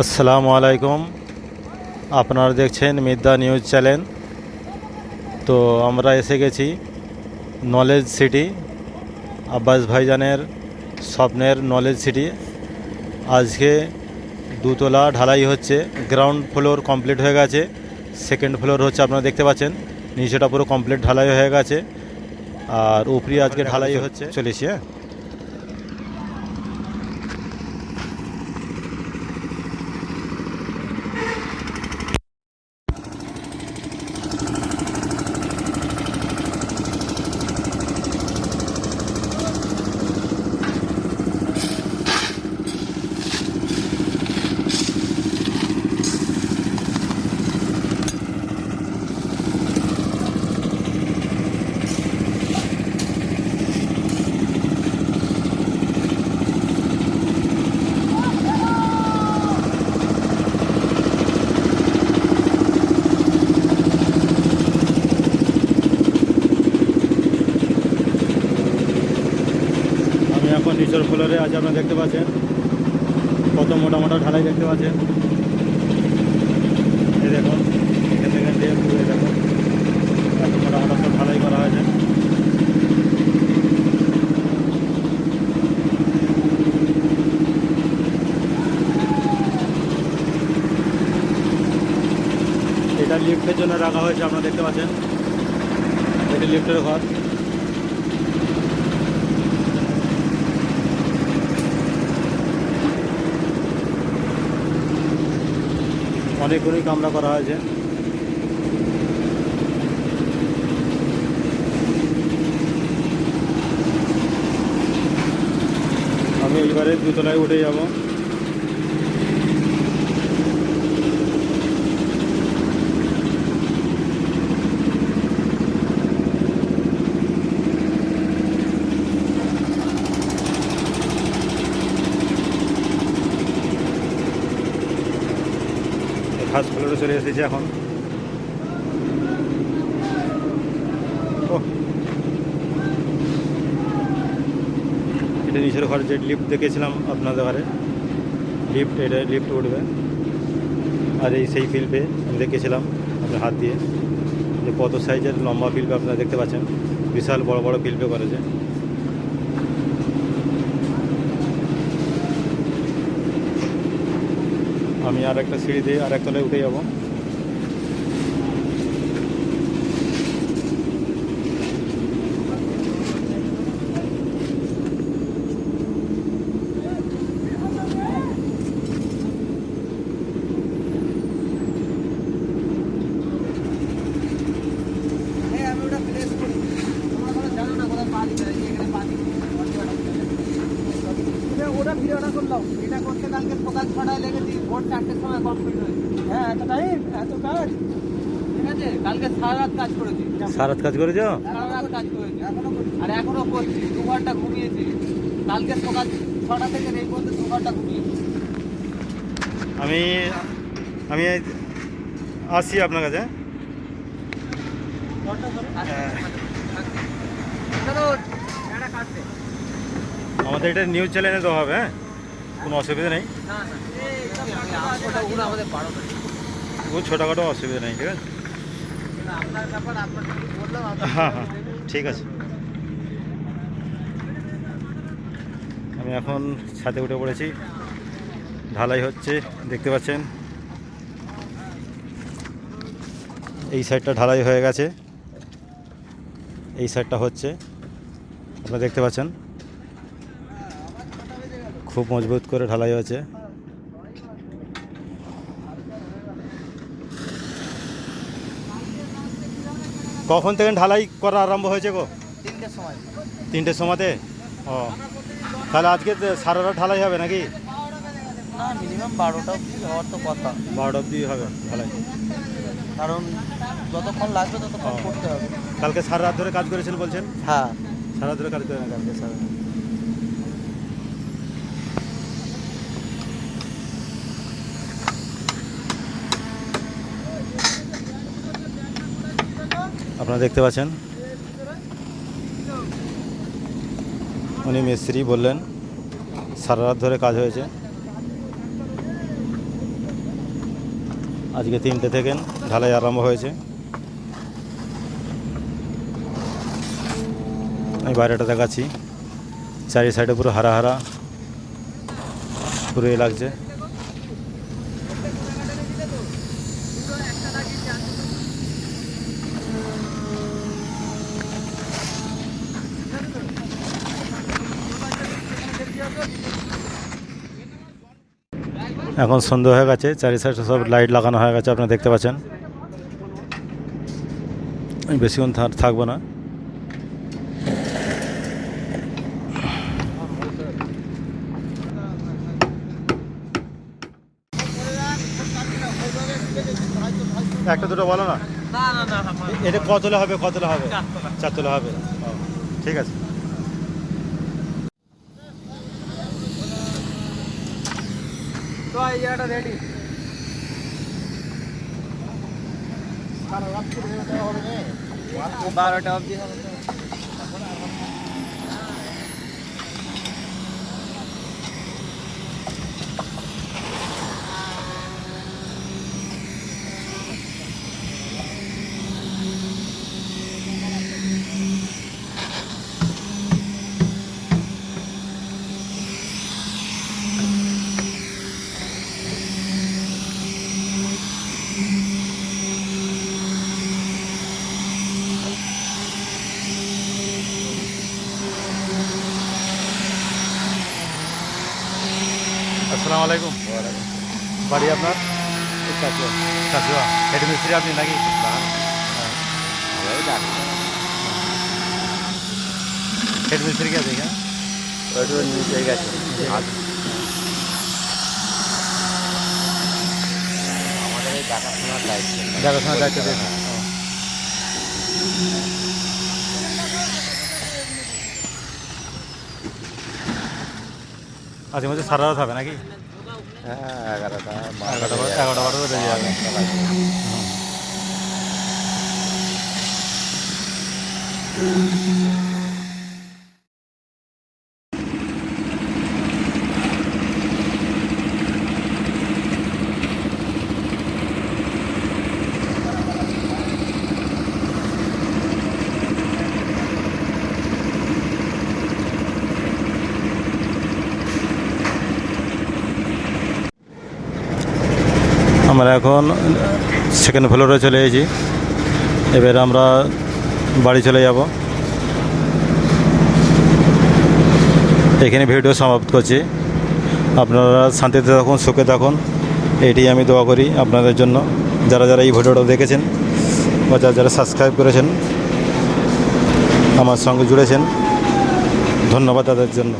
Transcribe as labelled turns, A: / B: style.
A: আসসালামু আলাইকুম। আপনারা দেখছেন মিদ্যা নিউজ চ্যানেল। তো আমরা এসে গেছি নলেজ সিটি, আব্বাস ভাইজানের স্বপ্নের নলেজ সিটি। আজকে দুতলা ঢালাই হচ্ছে, গ্রাউন্ড ফ্লোর কমপ্লিট হয়ে গেছে, সেকেন্ড ফ্লোর হচ্ছে আপনারা দেখতে পাচ্ছেন, নিচেটা পুরো কমপ্লিট ঢালাই হয়ে গেছে, আর উপরি আজকে ঢালাই হচ্ছে। চলেছি হ্যাঁ আমি এখন ফ্লোরে আজ আপনারা দেখতে পাচ্ছেন, কত মোটা মোটা ঢালাই দেখতে পাচ্ছেন। এই দেখুন, এখান থেকে দিয়ে দেখুন এত মোটা মোটা সব ঢালাই করা হয়েছে। এটা লিফটের জন্য রাখা হয়েছে, আপনারা দেখতে পাচ্ছেন। এটি লিফটের ঘর। অনেকগুলোই কামরা করা হয়েছে। আমি এইবারে দুতলায় উঠে যাব। ফার্স্ট ফ্লোরে চলে এসেছি এখন। এটা নিচের ঘরে যে লিফট দেখেছিলাম আপনাদের ঘরে। লিফট এটা লিফট উঠবে। আর এই সেই ফিল্পে আমি দেখেছিলাম আপনার হাত দিয়ে। যে কত সাইজের লম্বা ফিল্পে আপনারা দেখতে পাচ্ছেন। বিশাল বড় বড় ফিল্পে করেছে। আমি আর একটা সিঁড়ি দিয়ে আর একতলায় উঠে যাব।
B: ওটা ভিডিওটা করলাম এটা করতে কালকে প্রকাশ ছটায় লেগেছি ভোর চারটের সময় কমপ্লিট হয়েছে। হ্যাঁ এত টাইম এত কাজ। ঠিক আছে? কালকে সারা রাত কাজ করেছি।
A: সারাত কাজ করেছ?
B: সারা রাত কাজ করেছি এখনও আর এখনও করছি দু ঘণ্টা ঘুমিয়েছি। কালকে সকাল ছটা থেকে এই পর্যন্ত দু ঘণ্টা ঘুমিয়েছি।
A: আমি আমি আসছি আপনার কাছে। হ্যাঁ।
B: এটা কাটতে
A: আমাদের এটা নিউজ চ্যানেলে তো হবে হ্যাঁ? কোনো অসুবিধা নেই। ছোটোখাটো অসুবিধা নেই, ঠিক আছে? হ্যাঁ হ্যাঁ ঠিক আছে। আমি এখন ছাদে উঠে পড়েছি। ঢালাই হচ্ছে, দেখতে পাচ্ছেন? এই সাইডটা ঢালাই হয়ে গেছে। এই সাইডটা হচ্ছে, আপনারা দেখতে পাচ্ছেন? খুব মজবুত করে ঢালাই হয়েছে। কখন থেকে ঢালাই করা আরম্ভ হয়েছে গো?
B: তিনটের সময়।
A: তিনটের সময়তে? ও। তাহলে আজকে তো সারা রাত ঢালাই হবে নাকি?
B: না মিনিমাম বারোটা অব্দি হওয়ার তো কথা।
A: বারোটা অব্দি হবে ঢালাই।
B: কারণ যতক্ষণ লাগবে ততক্ষণ করতে হবে।
A: কালকে সারা রাত ধরে কাজ করেছেন বলছেন?
B: হ্যাঁ।
A: সারা রাত ধরে কাজ করেন কালকে সারা আপনারা দেখতে পাচ্ছেন। উনি মিস্ত্রি বললেন, সারা রাত ধরে কাজ হয়েছে। আজকে তিনটে থেকে ঢালাই আরম্ভ হয়েছে। আমি বাইরেটা দেখাচ্ছি। চারি সাইডে পুরো হারা হারা পুরো এ লাগছে। এখন সন্ধ্যা হয়ে গেছে চারি সাইডে সব লাইট লাগানো হয়ে গেছে আপনারা দেখতে পাচ্ছেন। আমি বেশিক্ষণ থাকব না। একটা দুটো বলো না? এটা কতলে হবে কতলে হবে।
B: চারতলে।
A: হবে। ঠিক আছে।
B: පවා ඊයට වැඩි. කර රක්කු දෙන්න ඕනේ. වාස්තු බාරට අවදි වෙනවා.
A: আসসালামু আলাইকুম বাড়ি আপনার কাশুয়া হেড মিস্ত্রি আপনি নাকি হেড মিস্ত্রি কে দেখে
C: আমাদের এই দেখাশোনার দায়িত্ব
A: দেখাশোনার দায়িত্ব দিয়ে আজকে মধ্যে সারা রাত হবে নাকি ఎక్కడ పడదు చేయాలి Thank you. আমরা এখন সেকেন্ড ফ্লোরে চলে এসেছি। এবার আমরা বাড়ি চলে যাব। এখানে ভিডিও সমাপ্ত করছি। আপনারা শান্তিতে থাকুন, সুখে থাকুন। এটি আমি দোয়া করি আপনাদের জন্য। যারা যারা এই ভিডিওটা দেখেছেন বা যারা যারা সাবস্ক্রাইব করেছেন, আমার সঙ্গে জুড়েছেন। ধন্যবাদ তাদের জন্য।